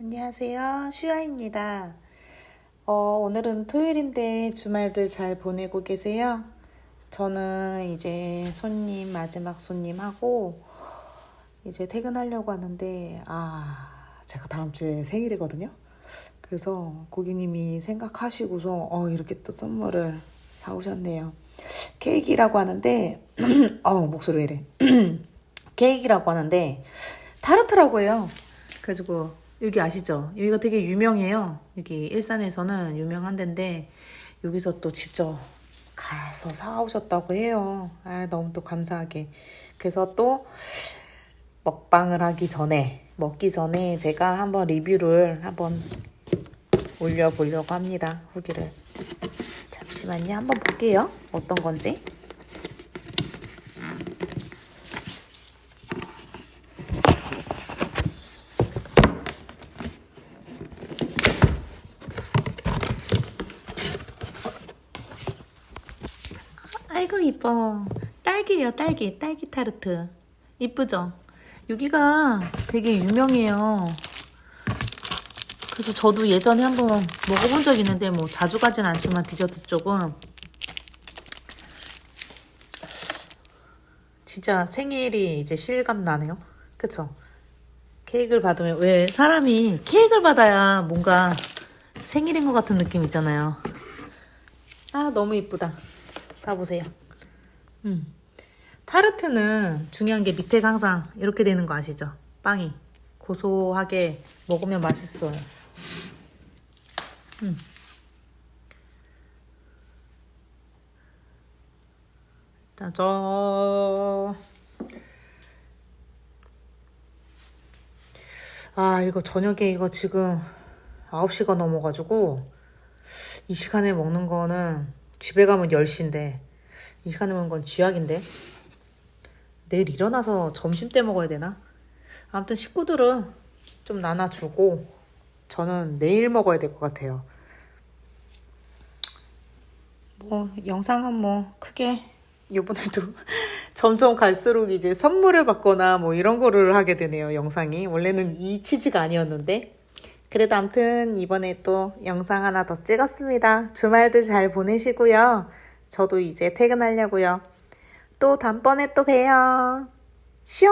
안녕하세요. 슈아입니다. 어, 오늘은 토요일인데 주말들 잘 보내고 계세요? 저는 이제 손님, 마지막 손님하고 이제 퇴근하려고 하는데, 아, 제가 다음 주에 생일이거든요? 그래서 고객님이 생각하시고서, 어, 이렇게 또 선물을 사오셨네요. 케이크라고 하는데, 어, 목소리 왜 이래. 케이크라고 하는데, 타르트라고 해요. 그래가지고 여기 아시죠? 여기가 되게 유명해요. 여기 일산에서는 유명한 데인데 여기서 또 직접 가서 사오셨다고 해요. 아 너무 또 감사하게. 그래서 또 먹방을 하기 전에 먹기 전에 제가 한번 리뷰를 한번 올려보려고 합니다. 후기를. 잠시만요. 한번 볼게요. 어떤 건지. 아이고 이뻐. 딸기예요 딸기. 딸기 타르트. 이쁘죠? 여기가 되게 유명해요. 그래서 저도 예전에 한번 먹어본 적 있는데 뭐 자주 가진 않지만 디저트 쪽은 진짜 생일이 이제 실감 나네요. 그쵸? 케이크를 받으면 왜 사람이 케이크를 받아야 뭔가 생일인 것 같은 느낌 있잖아요. 아 너무 이쁘다 봐보세요. 음. 타르트는 중요한 게 밑에가 항상 이렇게 되는 거 아시죠? 빵이 고소하게 먹으면 맛있어요. 음. 짜잔. 아, 이거 저녁에 이거 지금 9시가 넘어가지고 이 시간에 먹는 거는 집에 가면 10시인데 이 시간에 먹는 건 쥐약인데 내일 일어나서 점심 때 먹어야 되나? 아무튼 식구들은 좀 나눠주고 저는 내일 먹어야 될 것 같아요. 뭐 영상은 뭐 크게 이번에도 점점 갈수록 이제 선물을 받거나 뭐 이런 거를 하게 되네요 영상이 원래는 이 치즈가 아니었는데 그래도 아무튼 이번에 또 영상 하나 더 찍었습니다. 주말들 잘 보내시고요. 저도 이제 퇴근하려고요. 또 다음번에 또 봬요. 슝!